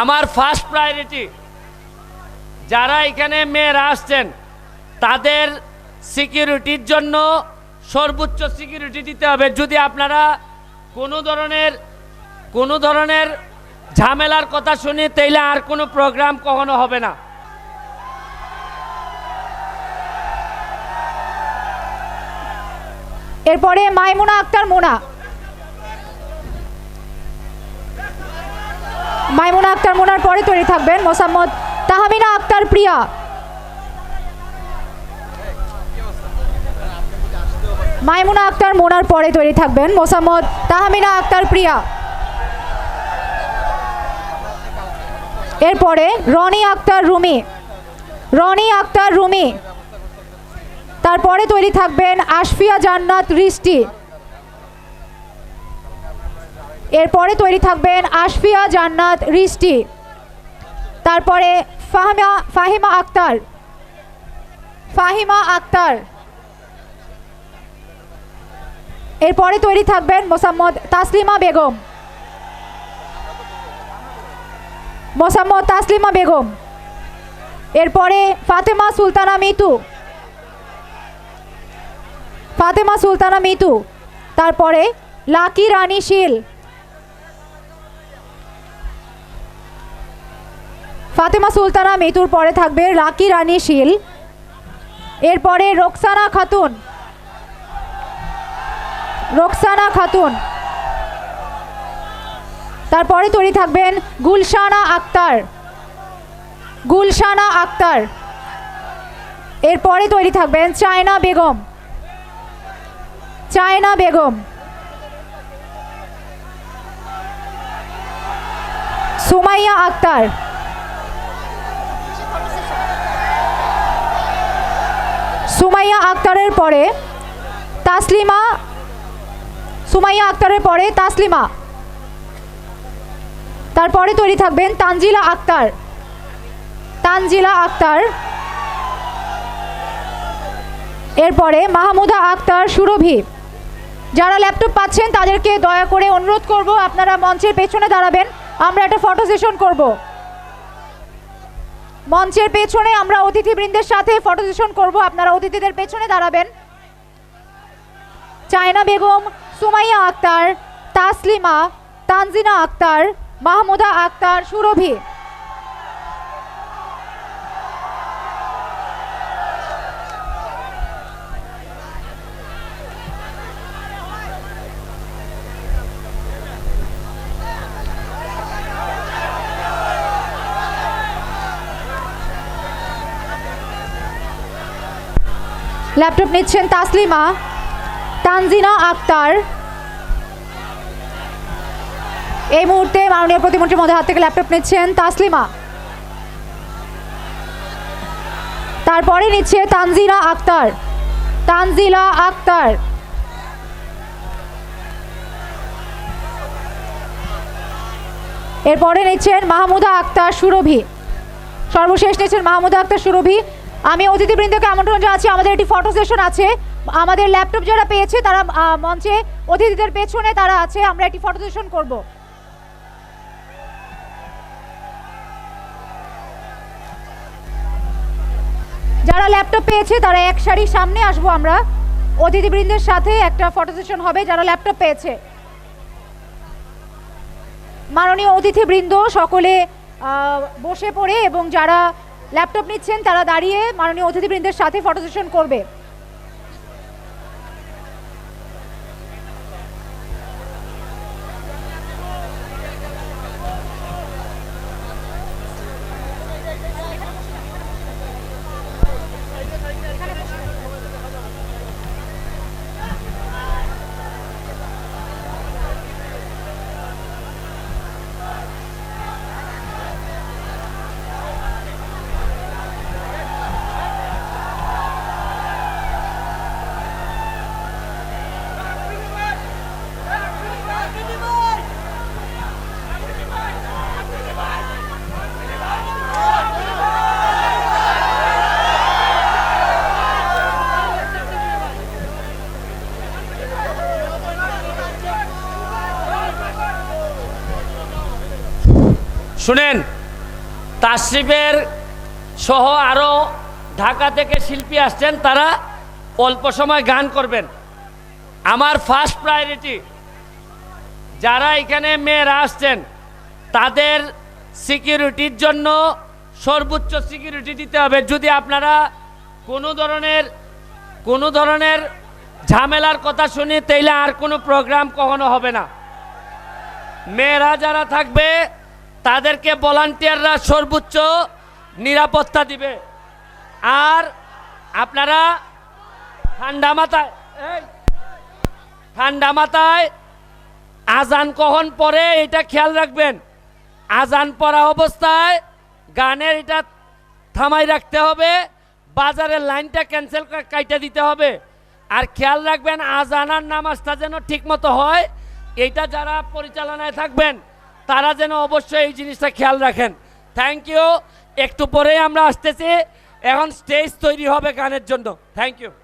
আমার first priority যারা এখানে মেয়েরা আসছেন, তাদের সিকিউরিটির জন্য সর্বোচ্চ সিকিউরিটি দিতে হবে। যদি আপনারা কোনো ধরনের কোনো ধরনের ঝামেলার কথা শুনি, তাইলে আর কোনো প্রোগ্রাম কখনো হবে না। এরপরে মাইমুনা আক্তার মোনা। মাইমুনা আক্তার মোনার পরে তৈরি থাকবেন মোসাম্মদ তাহমিনা আক্তার প্রিয়া। মাইমুনা আক্তার মোনার পরে তৈরি থাকবেন মোসাম্মদ তাহমিনা আক্তার প্রিয়া। এরপরে রনি আক্তার রুমি। রনি আক্তার রুমি। তারপরে তৈরি থাকবেন আশফিয়া জান্নাত রিষ্টি। এরপরে তৈরি থাকবেন আশফিয়া জান্নাত রিষ্টি। তারপরে ফাহিমা ফাহিমা আক্তার। ফাহিমা আক্তার। এরপরে তৈরি থাকবেন মোসাম্মদ তাসলিমা বেগম। মোসাম্মদ তাসলিমা বেগম। এরপরে ফাতেমা সুলতানা মিতু। ফাতেমা সুলতানা মিতু। তারপরে লাকি রানী শীল। ফাতেমা সুলতানা মিতুর পরে থাকবে রাকি রানী শীল। এরপরে রোকসানা খাতুন। রোকসানা খাতুন। তারপরে তৈরি থাকবেন গুলশানা আক্তার। গুলশানা আক্তার। এরপরে তৈরি থাকবেন চায়না বেগম। চায়না বেগম। সুমাইয়া আক্তার। সুমাইয়া আক্তারের পরে তাসলিমা, সুমাইয়া আক্তারের পরে তাসলিমা। তারপরে তৈরি থাকবেন তানজিলা আক্তার। তানজিলা আক্তার। এরপরে মাহমুদা আক্তার সুরভি। যারা ল্যাপটপ পাচ্ছেন তাদেরকে দয়া করে অনুরোধ করব, আপনারা মঞ্চের পেছনে দাঁড়াবেন, আমরা একটা ফটো সেশন করব। মঞ্চের পেছনে আমরা অতিথিবৃন্দের সাথে ফটো সেশন করব। আপনারা অতিথিদের পেছনে দাঁড়াবেন। চায়না বেগম, সুমাইয়া আক্তার, তাসলিমা, তানজিনা আক্তার, মাহমুদা আক্তার, সুরভি। ল্যাপটপ নিচ্ছেন তাসলিমা, তানজিনা আক্তার। এই মুহূর্তে মাননীয় প্রতিমন্ত্রীর মধ্যে হাত থেকে ল্যাপটপ নিচ্ছেন তাসলিমা। তারপরে নিচ্ছে তানজিনা আক্তার, তানজিলা আক্তার। এরপরে নিচ্ছেন মাহমুদা আক্তার সুরভি। সর্বশেষ নিচ্ছেন মাহমুদা আক্তার সুরভি। আমি অতিথিবৃন্দকে আমন্ত্রণ জানাচ্ছি। আমাদের একটি ফটো সেশন আছে। আমাদের ল্যাপটপ যারা পেয়েছে, তারা মঞ্চে অতিথিদের পেছনে তারা আছে। আমরা একটি ফটো সেশন করব। যারা ল্যাপটপ পেয়েছে, তারা এক সারি সামনে আসব আমরা। অতিথিবৃন্দের সাথে একটা ফটো সেশন হবে, যারা ল্যাপটপ পেয়েছে। মাননীয় অতিথিবৃন্দ সকলে বসে পড়ে এবং যারা ল্যাপটপ নিচ্ছেন তারা দাঁড়িয়ে মাননীয় অতিথিবৃন্দের সাথে ফটো সেশন করবে। শুনেন তাশরিফের সহ আরও ঢাকা থেকে শিল্পী আসছেন, তারা অল্প সময় গান করবেন। আমার ফার্স্ট প্রায়োরিটি যারা এখানে মেয়েরা আসছেন, তাদের সিকিউরিটির জন্য সর্বোচ্চ সিকিউরিটি দিতে হবে। যদি আপনারা কোনো ধরনের কোনো ধরনের ঝামেলার কথা শুনি, তাইলে আর কোনো প্রোগ্রাম কখনো হবে না। মেয়েরা যারা থাকবে তাদেরকে ভলান্টিয়াররা সর্বোচ্চ নিরাপত্তা দিবে। আর আপনারা ঠান্ডা মাথায় ঠান্ডা মাথায় আজান কখন পরে এটা খেয়াল রাখবেন। আজান পড়া অবস্থায় গানের এটা থামাই রাখতে হবে, বাজারের লাইনটা ক্যান্সেল কাইটা দিতে হবে। আর খেয়াল রাখবেন, আজান আর নামাজটা যেন ঠিকমতো হয়, এইটা যারা পরিচালনায় থাকবেন তারা যেন অবশ্যই এই জিনিসটা খেয়াল রাখেন। থ্যাংক ইউ একটু পরেই আমরা আসতেছি। এখন স্টেজ তৈরি হবে গানের জন্য। Thank you